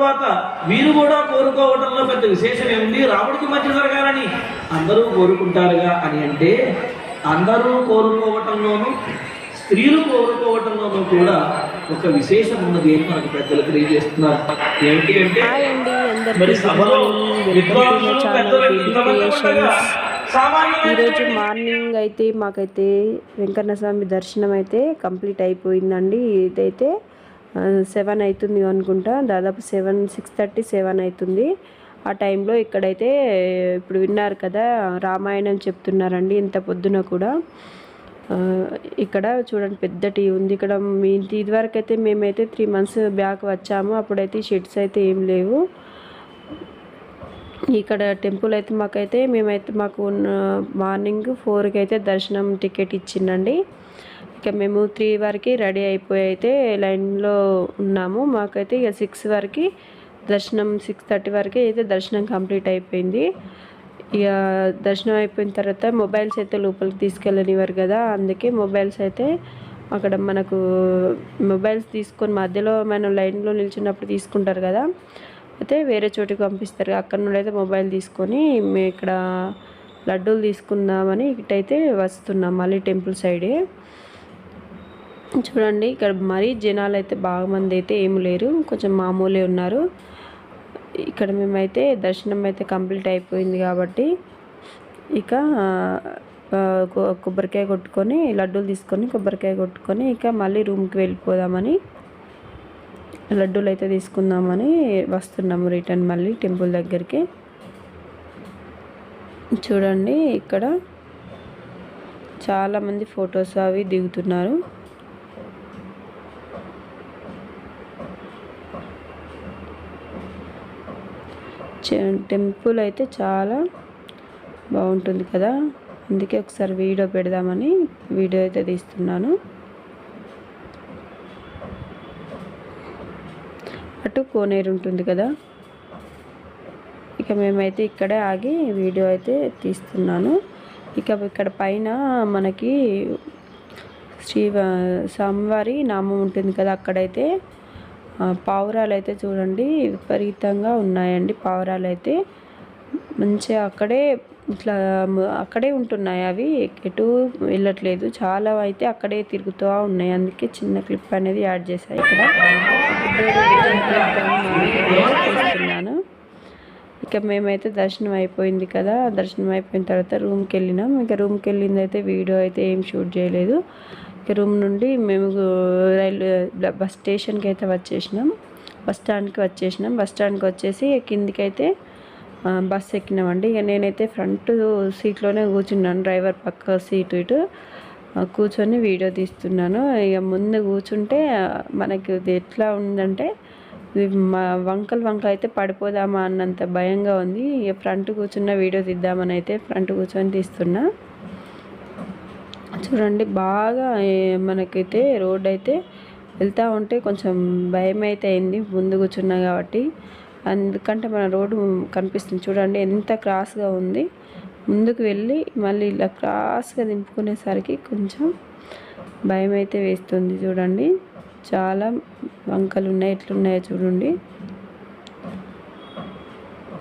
తర్వాత వీరు కూడా కోరుకోవటంలో పెద్ద విశేషం ఏముంది? రాముడికి మంచి జరగాలని. అందరూ కోరుకుంటారుగా అని అంటే అందరూ కోరుకోవటంలోనూ స్త్రీలు కోరుకోవటంలోనూ కూడా ఒక విశేషం ఉన్నది అని మనకు పెద్దలు తెలియజేస్తున్నారు. ఏమిటి అంటే మరి సభలో ఈరోజు మార్నింగ్ అయితే మాకైతే వెంకన్న స్వామి దర్శనం అయితే కంప్లీట్ అయిపోయిందండి. ఇదైతే సెవెన్ అవుతుంది అనుకుంటా. దాదాపు సెవెన్ సిక్స్ థర్టీ సెవెన్ అవుతుంది. ఆ టైంలో ఇక్కడైతే ఇప్పుడు విన్నారు కదా రామాయణం చెప్తున్నారండి ఇంత పొద్దున కూడా. ఇక్కడ చూడండి పెద్ద టీ ఉంది. ఇక్కడ మీ ఇదివరకు అయితే మేమైతే త్రీ మంత్స్ బ్యాక్ వచ్చాము. అప్పుడైతే షెడ్స్ అయితే ఏం లేవు. ఇక్కడ టెంపుల్ అయితే మాకైతే మేమైతే మాకు మార్నింగ్ ఫోర్కి అయితే దర్శనం టికెట్ ఇచ్చిందండి. ఇక మేము త్రీ వరకు రెడీ అయిపోయి అయితే లైన్లో ఉన్నాము. మాకైతే ఇక సిక్స్ వరకు దర్శనం సిక్స్ థర్టీ వరకు అయితే దర్శనం కంప్లీట్ అయిపోయింది. ఇక దర్శనం అయిపోయిన తర్వాత మొబైల్స్ అయితే లోపలికి తీసుకెళ్ళనివ్వరు కదా అందుకే మొబైల్స్ అయితే అక్కడ మనకు మొబైల్స్ తీసుకొని మధ్యలో మనం లైన్లో నిల్చున్నప్పుడు తీసుకుంటారు కదా అయితే వేరే చోటికి పంపిస్తారు. అక్కడ నుండి అయితే మొబైల్ తీసుకొని మేము ఇక్కడ లడ్డూలు తీసుకుందామని ఇటైతే వస్తున్నాం. మళ్ళీ టెంపుల్ సైడే. చూడండి ఇక్కడ మరీ జనాలు అయితే బాగా మంది అయితే ఏమి లేరు. కొంచెం మామూలే ఉన్నారు. ఇక్కడ మేమైతే దర్శనం అయితే కంప్లీట్ అయిపోయింది కాబట్టి ఇక కొబ్బరికాయ కొట్టుకొని లడ్డూలు తీసుకొని కొబ్బరికాయ కొట్టుకొని ఇక మళ్ళీ రూమ్కి వెళ్ళిపోదామని లడ్డూలు అయితే తీసుకుందామని వస్తున్నాము రిటర్న్ మళ్ళీ టెంపుల్ దగ్గరికి. చూడండి ఇక్కడ చాలామంది ఫొటోస్ అవి దిగుతున్నారు. టెంపుల్ అయితే చాలా బాగుంటుంది కదా. అందుకే ఒకసారి వీడియో పెడదామని వీడియో అయితే తీస్తున్నాను. అటు కోనేరు ఉంటుంది కదా. ఇక మేమైతే ఇక్కడే ఆగి వీడియో అయితే తీస్తున్నాను. ఇక ఇక్కడ పైన మనకి శ్రీ స్వామివారి నామం ఉంటుంది కదా అక్కడైతే పావురాలు అయితే చూడండి విపరీతంగా ఉన్నాయండి పావురాలు అయితే మంచిగా అక్కడే ఇట్లా అక్కడే ఉంటున్నాయి అవి. ఎటు వెళ్ళట్లేదు. చాలా అయితే అక్కడే తిరుగుతూ ఉన్నాయి. అందుకే చిన్న క్లిప్ అనేది యాడ్ చేశాయి ఇక్కడ. చేస్తున్నాను. ఇక మేమైతే దర్శనం అయిపోయింది కదా. దర్శనం అయిపోయిన తర్వాత రూమ్కి వెళ్ళినాం. ఇంకా రూమ్కి వెళ్ళింది అయితే వీడియో అయితే ఏం షూట్ చేయలేదు. రూమ్ నుండి మేము రైల్వే బస్ స్టేషన్కి అయితే వచ్చేసినాం. బస్ స్టాండ్కి వచ్చేసినాం. బస్ స్టాండ్కి వచ్చేసి కిందికైతే అయితే బస్ ఎక్కినామండి. ఇక నేనైతే ఫ్రంట్ సీట్లోనే కూర్చున్నాను. డ్రైవర్ పక్క సీటు ఇటు కూర్చొని వీడియో తీస్తున్నాను. ఇక ముందు కూర్చుంటే మనకి ఇది ఎట్లా ఉందంటే మా వంకలు వంకలు అయితే పడిపోదామా అన్నంత భయంగా ఉంది. ఇక ఫ్రంట్ కూర్చున్న వీడియో తీద్దామని అయితే ఫ్రంట్ కూర్చొని తీస్తున్నా. చూడండి బాగా మనకైతే రోడ్ అయితే వెళ్తూ ఉంటే కొంచెం భయం అయితే అయింది ముందు కూర్చున్నా కాబట్టి. అందుకంటే మన రోడ్డు కనిపిస్తుంది చూడండి ఎంత క్రాస్గా ఉంది. ముందుకు వెళ్ళి మళ్ళీ ఇలా క్రాస్గా దింపుకునేసరికి కొంచెం భయం అయితే వేస్తుంది చూడండి. చాలా వంకలు ఉన్నాయి ఎట్లున్నాయో చూడండి.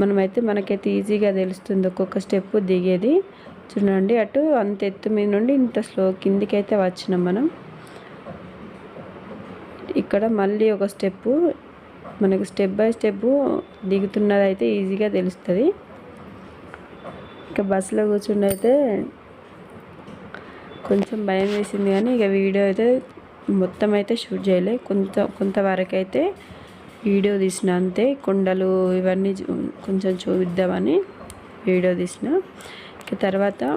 మనమైతే మనకైతే ఈజీగా తెలుస్తుంది ఒక్కొక్క స్టెప్ దిగేది. చూడండి అటు అంత ఎత్తు మీద నుండి ఇంత స్లో కిందికి అయితే వచ్చినాం మనం. ఇక్కడ మళ్ళీ ఒక స్టెప్ మనకు స్టెప్ బై స్టెప్ దిగుతున్నది అయితే ఈజీగా తెలుస్తుంది. ఇక బస్సులో కూర్చుండి అయితే కొంచెం భయం వేసింది కానీ ఇక వీడియో అయితే మొత్తం అయితే షూట్ చేయలే. కొంత కొంతవరకు అయితే వీడియో తీసిన అంతే. కొండలు ఇవన్నీ కొంచెం చూపిద్దామని వీడియో తీసిన. తర్వాత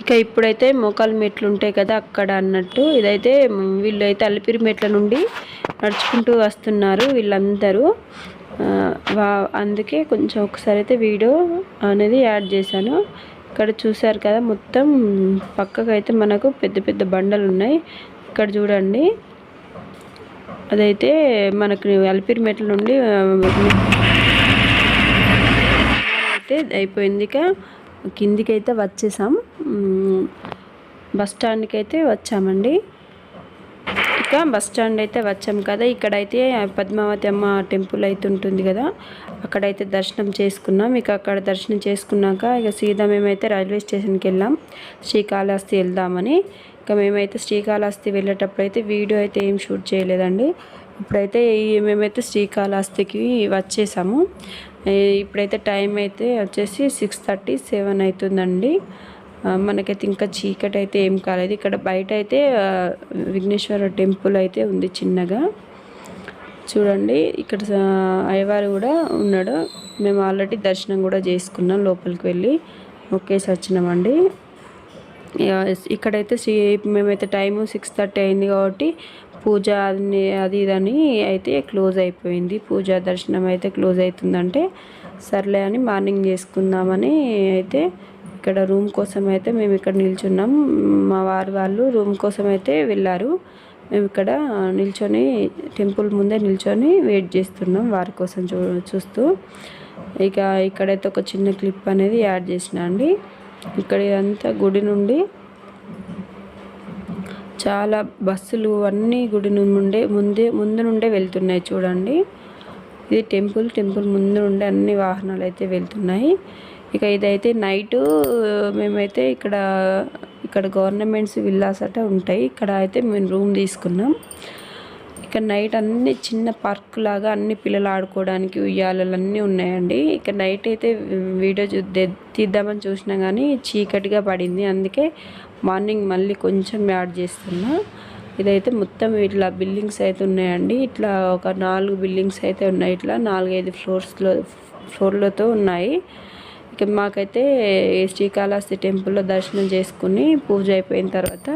ఇక ఇప్పుడైతే మోకాలు మెట్లు ఉంటాయి కదా అక్కడ అన్నట్టు. ఇదైతే వీళ్ళైతే అలిపిరి మెట్ల నుండి నడుచుకుంటూ వస్తున్నారు వీళ్ళందరూ. వా- అందుకే కొంచెం ఒకసారి అయితే వీడియో అనేది యాడ్ చేశాను. ఇక్కడ చూశారు కదా మొత్తం పక్కకు అయితే మనకు పెద్ద పెద్ద బండలు ఉన్నాయి. ఇక్కడ చూడండి. అదైతే మనకు అలిపిరి మెట్ల నుండి అయితే అయిపోయింది ఇక. కిందికైతే వచ్చేసాం. బస్ స్టాండ్కి అయితే వచ్చామండి. ఇక బస్ స్టాండ్ అయితే వచ్చాం కదా. ఇక్కడైతే పద్మావతి అమ్మ టెంపుల్ అయితే ఉంటుంది కదా. అక్కడైతే దర్శనం చేసుకున్నాం. ఇక అక్కడ దర్శనం చేసుకున్నాక ఇక సీదా మేమైతే రైల్వే స్టేషన్కి వెళ్ళాం. శ్రీకాళహస్తి వెళ్దామని. ఇక మేమైతే శ్రీకాళహస్తి వెళ్ళేటప్పుడు అయితే వీడియో అయితే ఏం షూట్ చేయలేదండి. ఇప్పుడైతే మేమైతే శ్రీకాళహస్తికి వచ్చేసాము. ఇప్పుడైతే టైం అయితే వచ్చేసి సిక్స్ థర్టీ సెవెన్ అవుతుందండి. మనకైతే ఇంకా చీకటి అయితే ఏం కాలేదు. ఇక్కడ బయట అయితే విఘ్నేశ్వర టెంపుల్ అయితే ఉంది చిన్నగా. చూడండి ఇక్కడ అయ్యవారు కూడా ఉన్నాడు. మేము ఆల్రెడీ దర్శనం కూడా చేసుకున్నాం లోపలికి వెళ్ళి. ఒకేసి వచ్చినామండి. ఇక్కడైతే శ్రీ మేమైతే టైము సిక్స్ థర్టీ అయింది కాబట్టి పూజ అది అది ఇదని అయితే క్లోజ్ అయిపోయింది. పూజ దర్శనం అయితే క్లోజ్ అవుతుందంటే సర్లే అని మార్నింగ్ చేసుకుందామని అయితే ఇక్కడ రూమ్ కోసం అయితే మేము ఇక్కడ నిల్చున్నాం. మా వారి వాళ్ళు రూమ్ కోసం అయితే వెళ్ళారు. మేము ఇక్కడ నిల్చొని టెంపుల్ ముందే నిల్చొని వెయిట్ చేస్తున్నాం వారి కోసం చూ చూస్తూ. ఇక ఇక్కడైతే ఒక చిన్న క్లిప్ అనేది యాడ్ చేసిన అండి. ఇక్కడ ఇదంతా గుడి నుండి చాలా బస్సులు అన్నీ గుడి నుండే ముందే ముందు నుండే వెళ్తున్నాయి చూడండి. ఇది టెంపుల్ టెంపుల్ ముందు నుండే అన్ని వాహనాలు అయితే వెళ్తున్నాయి. ఇక ఇదైతే నైటు మేమైతే ఇక్కడ ఇక్కడ గవర్నమెంట్స్ విల్లాస్ అట ఉంటాయి. ఇక్కడ అయితే మేము రూమ్ తీసుకున్నాం. ఇక్కడ నైట్ అన్ని చిన్న పార్క్ లాగా అన్ని పిల్లలు ఆడుకోవడానికి ఉయ్యాలన్నీ ఉన్నాయండి. ఇక్కడ నైట్ అయితే వీడియో తీద్దామని చూసినా కానీ చీకటిగా పడింది. అందుకే మార్నింగ్ మళ్ళీ కొంచెం యాడ్ చేస్తున్నా. ఇదైతే మొత్తం ఇట్లా బిల్డింగ్స్ అయితే ఉన్నాయండి. ఇట్లా ఒక నాలుగు బిల్డింగ్స్ అయితే ఉన్నాయి. ఇట్లా నాలుగైదు ఫ్లోర్స్లో ఫ్లోర్లతో ఉన్నాయి. ఇక మాకైతే శ్రీకాళహస్తి టెంపుల్లో దర్శనం చేసుకుని పూజ అయిపోయిన తర్వాత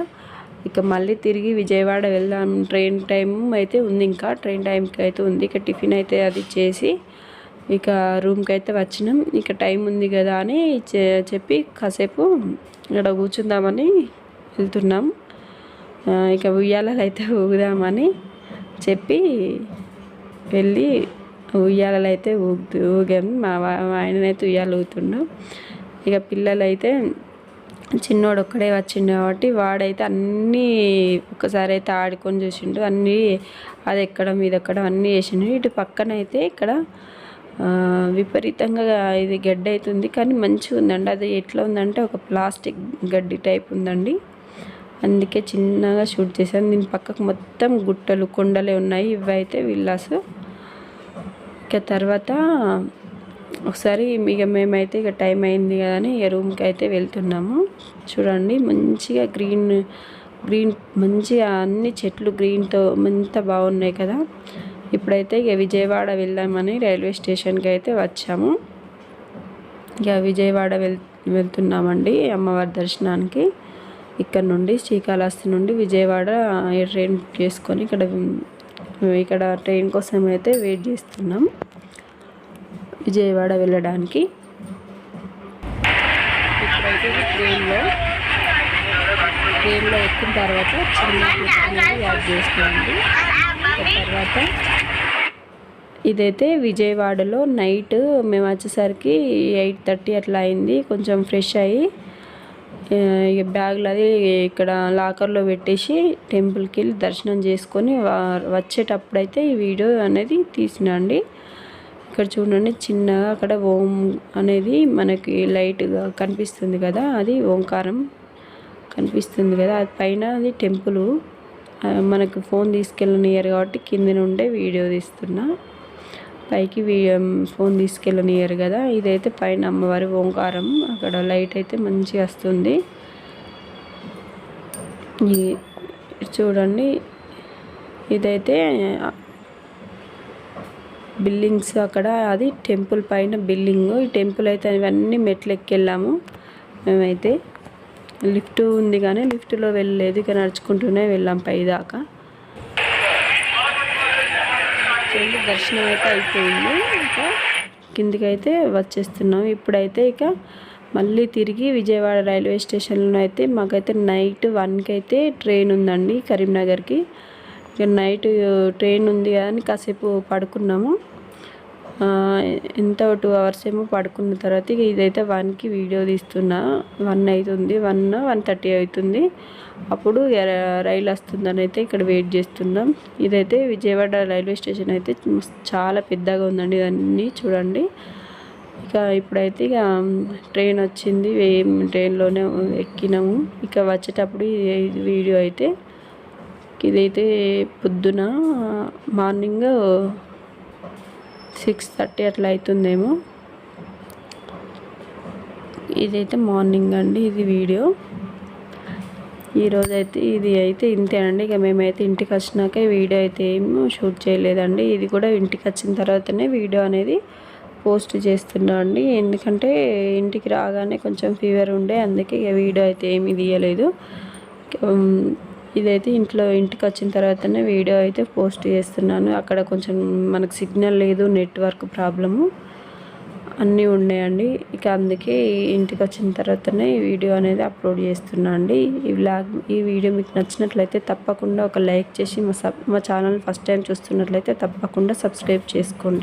ఇక మళ్ళీ తిరిగి విజయవాడ వెళ్దాం. ట్రైన్ టైం అయితే ఉంది ఇంకా. ట్రైన్ టైంకి అయితే ఉంది. ఇక టిఫిన్ అయితే అది చేసి ఇక రూమ్కి అయితే వచ్చినాం. ఇక టైం ఉంది కదా అని చెప్పి కాసేపు ఇక్కడ కూర్చుందామని వెళ్తున్నాం. ఇక ఉయ్యాలలు అయితే ఊగుదామని చెప్పి వెళ్ళి ఉయ్యాలలు అయితే ఊగుతూ ఊగాం. మా ఆయననైతే ఉయ్యాలు ఊగుతున్నాం ఇక పిల్లలు అయితే చిన్నోడు ఒక్కడే వచ్చిండు కాబట్టి వాడైతే అన్నీ ఒకసారి అయితే ఆడుకొని చూసిండు. అన్నీ అది ఎక్కడం ఇది ఎక్కడం అన్నీ చేసిండు. ఇటు పక్కన అయితే ఇక్కడ విపరీతంగా ఇది గడ్డి అవుతుంది కానీ మంచిగా ఉందండి అది ఎట్లా ఉందంటే ఒక ప్లాస్టిక్ గడ్డి టైప్ ఉందండి. అందుకే చిన్నగా షూట్ చేశాను. దీని పక్కకు మొత్తం గుట్టలు కొండలే ఉన్నాయి. ఇవైతే విల్లాస్. ఇక తర్వాత ఒకసారి ఇక మేమైతే ఇక టైం అయింది కదా అని ఇక రూమ్కి అయితే వెళ్తున్నాము. చూడండి మంచిగా గ్రీన్ గ్రీన్ మంచిగా అన్ని చెట్లు గ్రీన్తో ఎంత బాగున్నాయి కదా. ఇప్పుడైతే ఇక విజయవాడ వెళ్దామని రైల్వే స్టేషన్కి అయితే వచ్చాము. ఇక విజయవాడ వెళ్ వెళ్తున్నామండి అమ్మవారి దర్శనానికి. ఇక్కడ నుండి శ్రీకాళహస్తి నుండి విజయవాడ ట్రైన్ బుక్ చేసుకొని ఇక్కడ ఇక్కడ ట్రైన్ కోసం అయితే వెయిట్ చేస్తున్నాం. విజయవాడ వెళ్ళడానికి. ఇప్పుడైతే ట్రైన్లో ట్రైన్లో ఎక్కిన తర్వాత చిన్న అనేది యాడ్ చేసుకోండి. తర్వాత ఇదైతే విజయవాడలో నైట్ మేము వచ్చేసరికి ఎయిట్ థర్టీ అట్లా అయింది. కొంచెం ఫ్రెష్ అయ్యి ఇక బ్యాగులు అది ఇక్కడ లాకర్లో పెట్టేసి టెంపుల్కి వెళ్ళి దర్శనం చేసుకొని వా- వచ్చేటప్పుడు అయితే ఈ వీడియో అనేది తీసిన అండి ఇక్కడ చూడండి చిన్నగా అక్కడ ఓం అనేది మనకి లైట్గా కనిపిస్తుంది కదా అది ఓంకారం కనిపిస్తుంది కదా అది పైన అది టెంపుల్. మనకు ఫోన్ తీసుకెళ్ళనియరు కాబట్టి కింద నుండే వీడియో తీస్తున్నా. పైకి ఫోన్ తీసుకెళ్ళనియరు కదా ఇదైతే పైన అమ్మవారి ఓంకారం అక్కడ లైట్ అయితే మంచిగా వస్తుంది. చూడండి ఇదైతే బిల్డింగ్స్ అక్కడ అది టెంపుల్ పైన బిల్డింగ్. ఈ టెంపుల్ అయితే ఇవన్నీ మెట్లు ఎక్కెళ్ళాము మేమైతే. లిఫ్ట్ ఉంది కానీ లిఫ్ట్లో వెళ్ళలేదు ఇక నడుచుకుంటూనే వెళ్ళాం పై దాకా దర్శనం అయితే అయిపోయింది. ఇక కిందికి అయితే వచ్చేస్తున్నాం. ఇప్పుడైతే ఇక మళ్ళీ తిరిగి విజయవాడ రైల్వే స్టేషన్లో అయితే మాకైతే నైట్ వన్కి అయితే ట్రైన్ ఉందండి కరీంనగర్కి. నైట్ ట్రైన్ ఉంది కానీ అని కాసేపు పడుకున్నాము. ఎంత టూ అవర్స్ ఏమో పడుకున్న తర్వాత ఇక ఇదైతే వన్కి వీడియో తీస్తున్నా. వన్ అవుతుంది వన్ వన్ థర్టీ అవుతుంది. అప్పుడు రైలు వస్తుందని అయితే ఇక్కడ వెయిట్ చేస్తున్నాం. ఇదైతే విజయవాడ రైల్వే స్టేషన్ అయితే చాలా పెద్దగా ఉందండి ఇదన్నీ చూడండి. ఇక ఇప్పుడైతే ఇక ట్రైన్ వచ్చింది ట్రైన్లోనే ఎక్కినాము. ఇక వచ్చేటప్పుడు వీడియో అయితే ఇదైతే పొద్దున మార్నింగ్ సిక్స్ థర్టీ అట్లా అవుతుందేమో ఇదైతే మార్నింగ్ అండి ఇది వీడియో. ఈరోజు అయితే ఇది అయితే ఇంతేనండి. ఇక మేమైతే ఇంటికి వచ్చినాక వీడియో అయితే ఏమో షూట్ చేయలేదండి. ఇది కూడా ఇంటికి వచ్చిన తర్వాతనే వీడియో అనేది పోస్ట్ చేస్తున్నా అండి. ఎందుకంటే ఇంటికి రాగానే కొంచెం ఫీవర్ ఉండే అందుకే ఇక వీడియో అయితే ఏమీ తీయలేదు. ఇదైతే ఇంట్లో ఇంటికి వచ్చిన తర్వాతనే వీడియో అయితే పోస్ట్ చేస్తున్నాను. అక్కడ కొంచెం మనకు సిగ్నల్ లేదు నెట్వర్క్ ప్రాబ్లము అన్నీ ఉన్నాయండి. ఇక అందుకే ఇంటికి వచ్చిన తర్వాతనే ఈ వీడియో అనేది అప్లోడ్ చేస్తున్నా అండి. ఈ వ్లాగ్ ఈ వీడియో మీకు నచ్చినట్లయితే తప్పకుండా ఒక లైక్ చేసి మా సబ్ మా ఛానల్ ఫస్ట్ టైం చూస్తున్నట్లయితే తప్పకుండా సబ్స్క్రైబ్ చేసుకోండి.